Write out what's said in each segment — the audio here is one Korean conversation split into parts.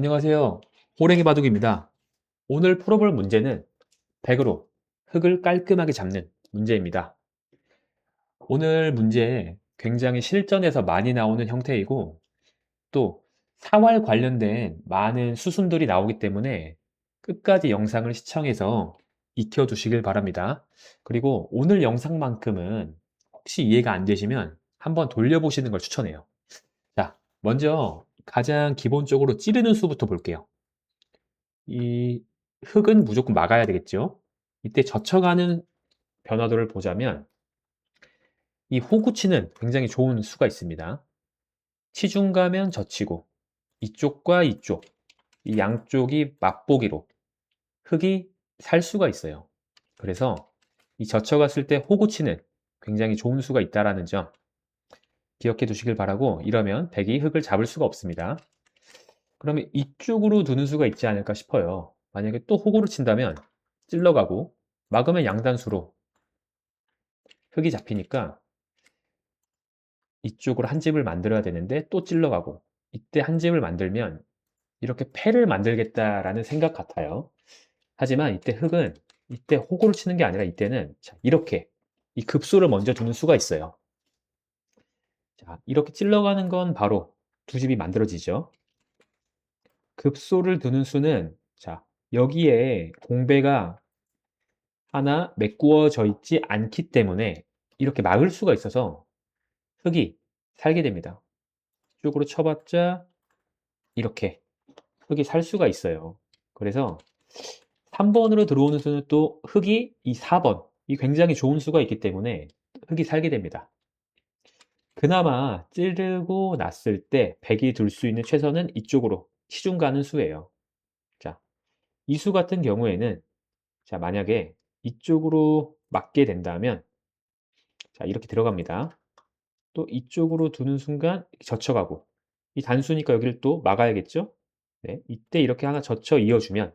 안녕하세요. 호랭이 바둑입니다. 오늘 풀어볼 문제는 100으로 흙을 깔끔하게 잡는 문제입니다. 오늘 문제 굉장히 실전에서 많이 나오는 형태이고 또 사활 관련된 많은 수순들이 나오기 때문에 끝까지 영상을 시청해서 익혀두시길 바랍니다. 그리고 오늘 영상만큼은 혹시 이해가 안 되시면 한번 돌려보시는 걸 추천해요. 자, 먼저 가장 기본적으로 찌르는 수부터 볼게요. 이 흙은 무조건 막아야 되겠죠. 이때 젖혀가는 변화도를 보자면 이 호구치는 굉장히 좋은 수가 있습니다. 치중 가면 젖히고 이쪽과 이쪽 이 양쪽이 맛보기로 흙이 살 수가 있어요. 그래서 이 젖혀갔을 때 호구치는 굉장히 좋은 수가 있다라는 점 기억해 두시길 바라고 이러면 백이 흙을 잡을 수가 없습니다. 그러면 이쪽으로 두는 수가 있지 않을까 싶어요. 만약에 또 호구를 친다면 찔러가고 막으면 양단수로 흙이 잡히니까 이쪽으로 한 집을 만들어야 되는데 또 찔러가고 이때 한 집을 만들면 이렇게 패를 만들겠다라는 생각 같아요. 하지만 이때 흙은 이때 호구를 치는 게 아니라 이때는 이렇게 이 급소를 먼저 두는 수가 있어요. 자, 이렇게 찔러가는 건 바로 두 집이 만들어지죠. 급소를 두는 수는 자, 여기에 공배가 하나 메꾸어져 있지 않기 때문에 이렇게 막을 수가 있어서 흙이 살게 됩니다. 쪽으로 쳐봤자 이렇게 흙이 살 수가 있어요. 그래서 3번으로 들어오는 수는 또 흙이 이 4번, 이 굉장히 좋은 수가 있기 때문에 흙이 살게 됩니다. 그나마 찌르고 났을 때 100이 둘 수 있는 최선은 이쪽으로 시중 가는 수예요. 자, 이 수 같은 경우에는 자, 만약에 이쪽으로 맞게 된다면 자, 이렇게 들어갑니다. 또 이쪽으로 두는 순간 젖혀가고 이 단수니까 여기를 또 막아야겠죠? 네, 이때 이렇게 하나 젖혀 이어주면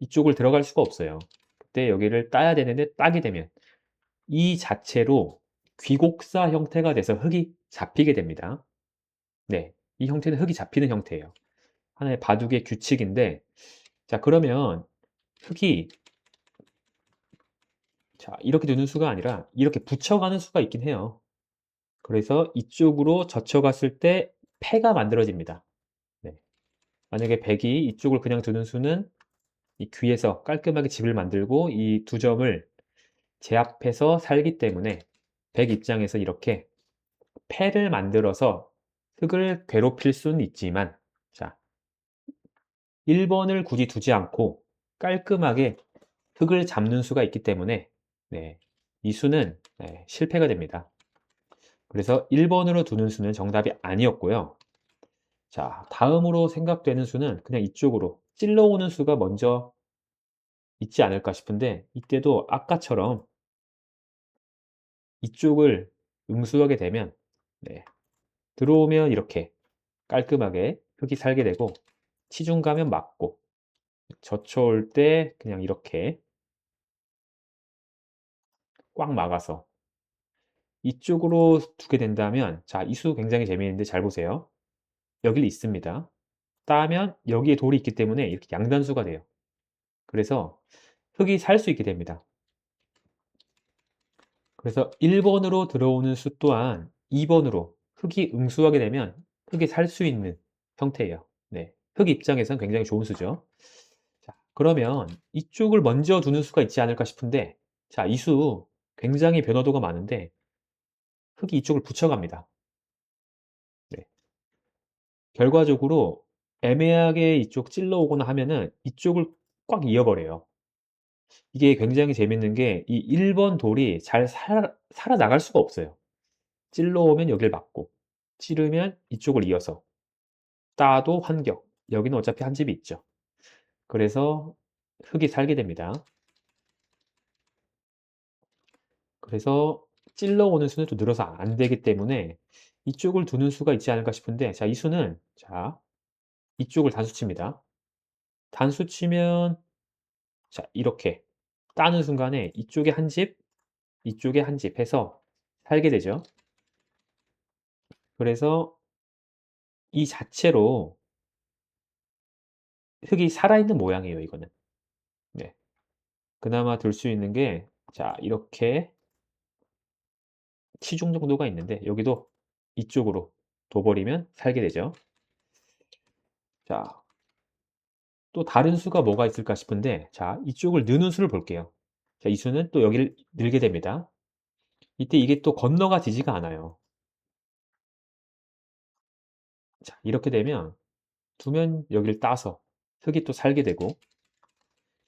이쪽을 들어갈 수가 없어요. 그때 여기를 따야 되는데 따게 되면 이 자체로 귀곡사 형태가 돼서 흙이 잡히게 됩니다. 네, 이 형태는 흙이 잡히는 형태예요. 하나의 바둑의 규칙인데 자 그러면 흙이 자 이렇게 두는 수가 아니라 이렇게 붙여가는 수가 있긴 해요. 그래서 이쪽으로 젖혀갔을 때 패가 만들어집니다. 네. 만약에 백이 이쪽을 그냥 두는 수는 이 귀에서 깔끔하게 집을 만들고 이 두 점을 제압해서 살기 때문에 백 입장에서 이렇게 패를 만들어서 흙을 괴롭힐 수는 있지만 자 1번을 굳이 두지 않고 깔끔하게 흙을 잡는 수가 있기 때문에 네, 이 수는 네, 실패가 됩니다. 그래서 1번으로 두는 수는 정답이 아니었고요. 자, 다음으로 생각되는 수는 그냥 이쪽으로 찔러오는 수가 먼저 있지 않을까 싶은데 이때도 아까처럼 이쪽을 응수하게 되면 네, 들어오면 이렇게 깔끔하게 흙이 살게 되고 치중 가면 맞고 젖혀올 때 그냥 이렇게 꽉 막아서 이쪽으로 두게 된다면 자, 이수 굉장히 재미있는데 잘 보세요. 여기 있습니다. 따면 여기에 돌이 있기 때문에 이렇게 양단수가 돼요. 그래서 흙이 살 수 있게 됩니다. 그래서 1번으로 들어오는 수 또한 2번으로 흙이 응수하게 되면 흙이 살 수 있는 형태예요. 네. 흙 입장에선 굉장히 좋은 수죠. 자, 그러면 이쪽을 먼저 두는 수가 있지 않을까 싶은데 자, 이 수 굉장히 변화도가 많은데 흙이 이쪽을 붙여갑니다. 네. 결과적으로 애매하게 이쪽 찔러오거나 하면은 이쪽을 꽉 이어버려요. 이게 굉장히 재밌는 게 이 1 번 돌이 잘 살아, 살아나갈 수가 없어요. 찔러오면 여길 막고 찌르면 이쪽을 이어서 따도 환격 여기는 어차피 한 집이 있죠. 그래서 흙이 살게 됩니다. 그래서 찔러오는 수는 또 늘어서 안 되기 때문에 이쪽을 두는 수가 있지 않을까 싶은데 자, 이 수는 자, 이쪽을 단수 칩니다. 단수 치면 자, 이렇게 따는 순간에 이쪽에 한 집, 이쪽에 한 집 해서 살게 되죠. 그래서 이 자체로 흙이 살아있는 모양이에요, 이거는. 네. 그나마 들 수 있는 게, 자, 이렇게 치중 정도가 있는데, 여기도 이쪽으로 둬버리면 살게 되죠. 자, 또 다른 수가 뭐가 있을까 싶은데, 자, 이쪽을 느는 수를 볼게요. 자, 이 수는 또 여기를 늘게 됩니다. 이때 이게 또 건너가 지지가 않아요. 자, 이렇게 되면 두면 여기를 따서 흙이 또 살게 되고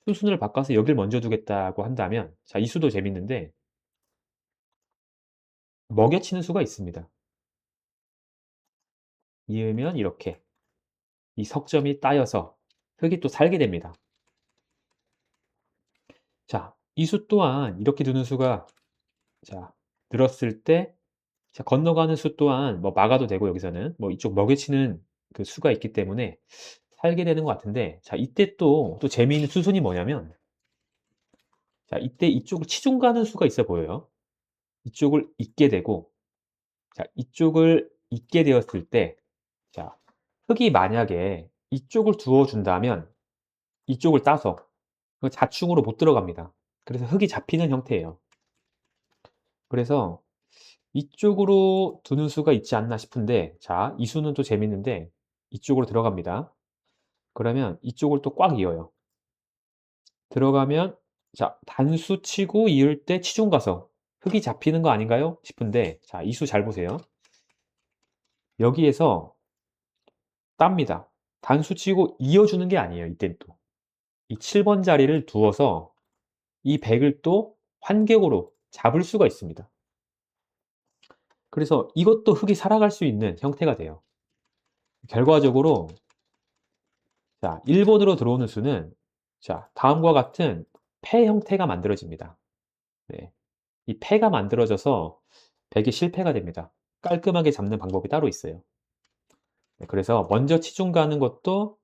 수순을 바꿔서 여길 먼저 두겠다고 한다면 자, 이 수도 재밌는데 먹여치는 수가 있습니다. 이으면 이렇게 이 석점이 따여서 흙이 또 살게 됩니다. 자, 이 수 또한 이렇게 두는 수가 자, 늘었을 때 자, 건너가는 수 또한 뭐 막아도 되고 여기서는 뭐 이쪽 먹여치는 그 수가 있기 때문에 살게 되는 것 같은데 자, 이때 또, 또 재미있는 수순이 뭐냐면 자, 이때 이쪽을 치중 가는 수가 있어 보여요. 이쪽을 잇게 되고 자, 이쪽을 잇게 되었을 때 자, 흙이 만약에 이쪽을 두어 준다면 이쪽을 따서 그 자충으로 못 들어갑니다. 그래서 흙이 잡히는 형태예요. 그래서 이쪽으로 두는 수가 있지 않나 싶은데 자, 이 수는 또 재밌는데 이쪽으로 들어갑니다. 그러면 이쪽을 또 꽉 이어요. 들어가면 자, 단수 치고 이을 때 치중 가서 흙이 잡히는 거 아닌가요? 싶은데 자, 이 수 잘 보세요. 여기에서 땁니다. 단수 치고 이어주는 게 아니에요. 이땐 또. 이 7번 자리를 두어서 이 100을 또 환경으로 잡을 수가 있습니다. 그래서 이것도 흙이 살아갈 수 있는 형태가 돼요. 결과적으로 자, 1번으로 들어오는 수는 자, 다음과 같은 패 형태가 만들어집니다. 네. 이 패가 만들어져서 100이 실패가 됩니다. 깔끔하게 잡는 방법이 따로 있어요. 네, 그래서 먼저 치중 가는 것도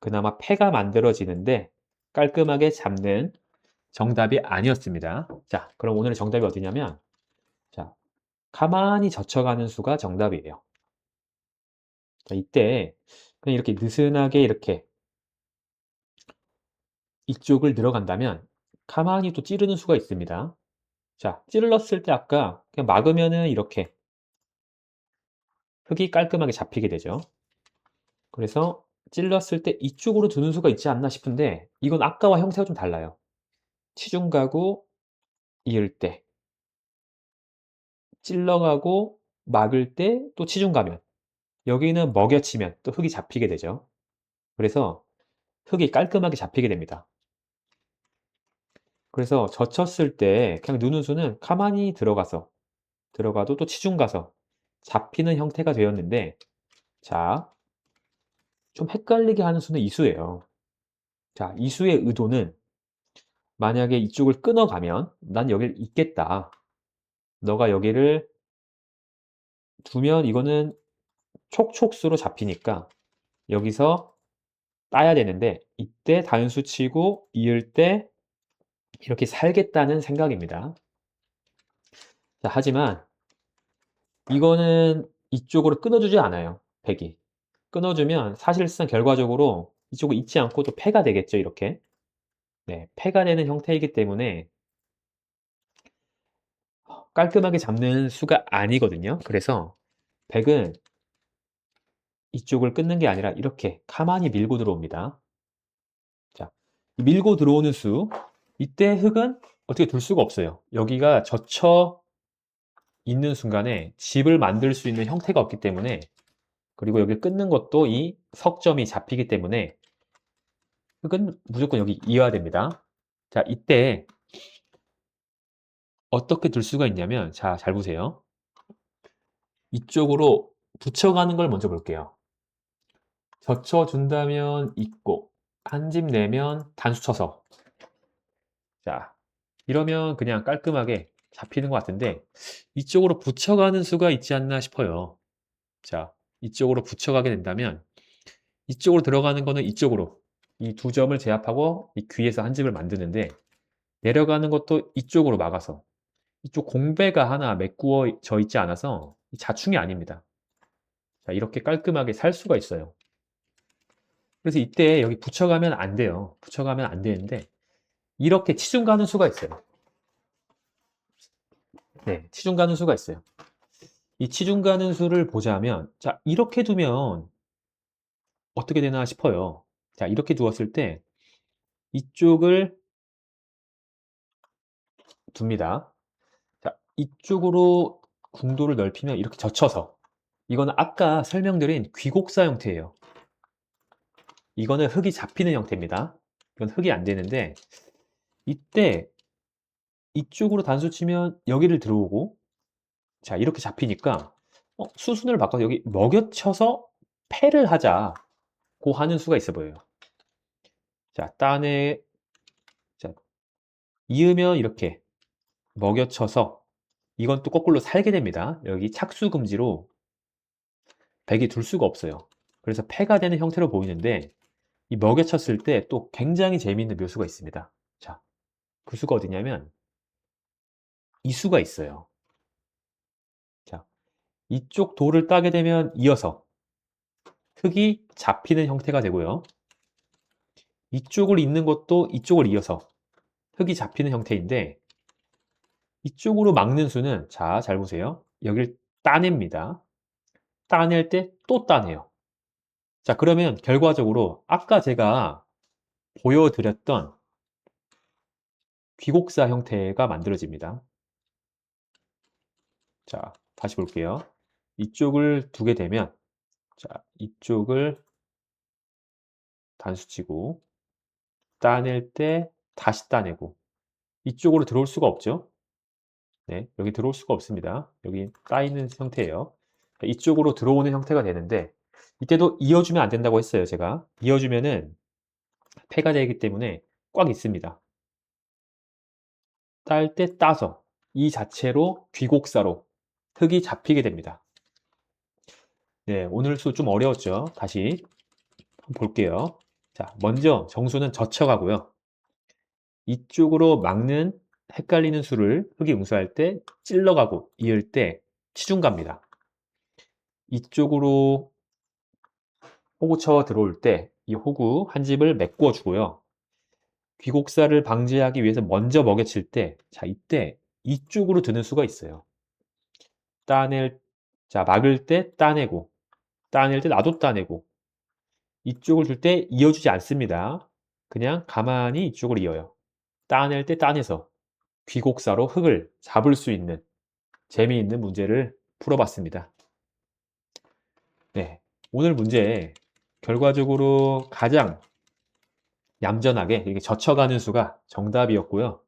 그나마 패가 만들어지는데 깔끔하게 잡는 정답이 아니었습니다. 자, 그럼 오늘의 정답이 어디냐면 자, 가만히 젖혀가는 수가 정답이에요. 자, 이때 그냥 이렇게 느슨하게 이렇게 이쪽을 들어간다면 가만히 또 찌르는 수가 있습니다. 자, 찔렀을 때 아까 그냥 막으면은 이렇게 흙이 깔끔하게 잡히게 되죠. 그래서 찔렀을 때 이쪽으로 두는 수가 있지 않나 싶은데 이건 아까와 형태가 좀 달라요. 치중 가고 이을 때 찔러가고 막을 때 또 치중 가면 여기는 먹여치면 또 흙이 잡히게 되죠. 그래서 흙이 깔끔하게 잡히게 됩니다. 그래서 젖혔을 때 그냥 누는 수는 가만히 들어가서 들어가도 또 치중 가서 잡히는 형태가 되었는데 자, 좀 헷갈리게 하는 수는 이 수예요. 자, 이 수의 의도는 만약에 이쪽을 끊어가면 난 여기를 잇겠다. 너가 여기를 두면 이거는 촉촉수로 잡히니까 여기서 따야 되는데 이때 단수 치고 이을 때 이렇게 살겠다는 생각입니다. 자, 하지만 이거는 이쪽으로 끊어주지 않아요. 백이. 끊어주면 사실상 결과적으로 이쪽을 잊지 않고 또 패가 되겠죠. 이렇게. 네, 패가 되는 형태이기 때문에 깔끔하게 잡는 수가 아니거든요. 그래서 백은 이쪽을 끊는 게 아니라 이렇게 가만히 밀고 들어옵니다. 자, 밀고 들어오는 수. 이때 흙은 어떻게 둘 수가 없어요. 여기가 젖혀 있는 순간에 집을 만들 수 있는 형태가 없기 때문에 그리고 여기 끊는 것도 이 석점이 잡히기 때문에 흙은 무조건 여기 이어야 됩니다. 자, 이때 어떻게 둘 수가 있냐면 자, 잘 보세요. 이쪽으로 붙여가는 걸 먼저 볼게요. 젖혀준다면 있고 한 집 내면 단수 쳐서 자, 이러면 그냥 깔끔하게 잡히는 것 같은데 이쪽으로 붙여가는 수가 있지 않나 싶어요. 자, 이쪽으로 붙여가게 된다면 이쪽으로 들어가는 거는 이쪽으로 이 두 점을 제압하고 이 귀에서 한 집을 만드는데 내려가는 것도 이쪽으로 막아서 이쪽 공배가 하나 메꾸어져 있지 않아서 자충이 아닙니다. 자, 이렇게 깔끔하게 살 수가 있어요. 그래서 이때 여기 붙여가면 안 돼요. 붙여가면 안 되는데 이렇게 치중 가는 수가 있어요. 네, 치중 가는 수가 있어요. 이 치중 가는 수를 보자면 자, 이렇게 두면 어떻게 되나 싶어요. 자, 이렇게 두었을 때 이쪽을 둡니다. 자, 이쪽으로 궁도를 넓히면 이렇게 젖혀서 이거는 아까 설명드린 귀곡사 형태예요. 이거는 흙이 잡히는 형태입니다. 이건 흙이 안 되는데 이때 이쪽으로 단수 치면 여기를 들어오고 자 이렇게 잡히니까 어, 수순을 바꿔서 여기 먹여쳐서 패를 하자고 하는 수가 있어 보여요. 자 딴에 자 이으면 이렇게 먹여쳐서 이건 또 거꾸로 살게 됩니다. 여기 착수 금지로 백이 둘 수가 없어요. 그래서 패가 되는 형태로 보이는데 이 먹여쳤을 때 또 굉장히 재미있는 묘수가 있습니다. 자, 그 수가 어디냐면 이 수가 있어요. 자, 이쪽 돌을 따게 되면 이어서 흙이 잡히는 형태가 되고요. 이쪽을 잇는 것도 이쪽을 이어서 흙이 잡히는 형태인데 이쪽으로 막는 수는 자, 잘 보세요. 여길 따냅니다. 따낼 때 또 따내요. 자, 그러면 결과적으로 아까 제가 보여드렸던 귀곡사 형태가 만들어집니다. 자, 다시 볼게요. 이쪽을 두게 되면 자, 이쪽을 단수치고 따낼 때 다시 따내고 이쪽으로 들어올 수가 없죠. 네, 여기 들어올 수가 없습니다. 여기 따이는 형태예요. 이쪽으로 들어오는 형태가 되는데 이때도 이어주면 안 된다고 했어요. 제가 이어주면은 폐가 되기 때문에 꽉 있습니다. 딸 때 따서 이 자체로 귀곡사로 흙이 잡히게 됩니다. 네, 오늘 수 좀 어려웠죠. 다시 볼게요. 자, 먼저 정수는 젖혀가고요. 이쪽으로 막는 헷갈리는 수를 흙이 응수할 때 찔러가고 이을 때 치중 갑니다. 이쪽으로 호구 쳐 들어올 때 이 호구 한 집을 메꿔 주고요. 귀곡사를 방지하기 위해서 먼저 먹여칠 때, 자, 이때 이쪽으로 드는 수가 있어요. 따낼, 자, 막을 때 따내고, 따낼 때 나도 따내고, 이쪽을 줄 때 이어주지 않습니다. 그냥 가만히 이쪽을 이어요. 따낼 때 따내서 귀곡사로 흙을 잡을 수 있는 재미있는 문제를 풀어봤습니다. 네, 오늘 문제 결과적으로 가장 얌전하게 이렇게 젖혀가는 수가 정답이었고요.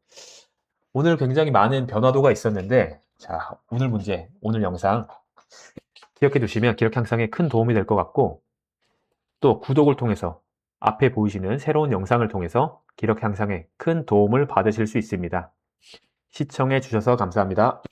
오늘 굉장히 많은 변화도가 있었는데 자 오늘 문제, 오늘 영상 기억해 두시면 기록 향상에 큰 도움이 될 것 같고 또 구독을 통해서 앞에 보이시는 새로운 영상을 통해서 기록 향상에 큰 도움을 받으실 수 있습니다. 시청해 주셔서 감사합니다.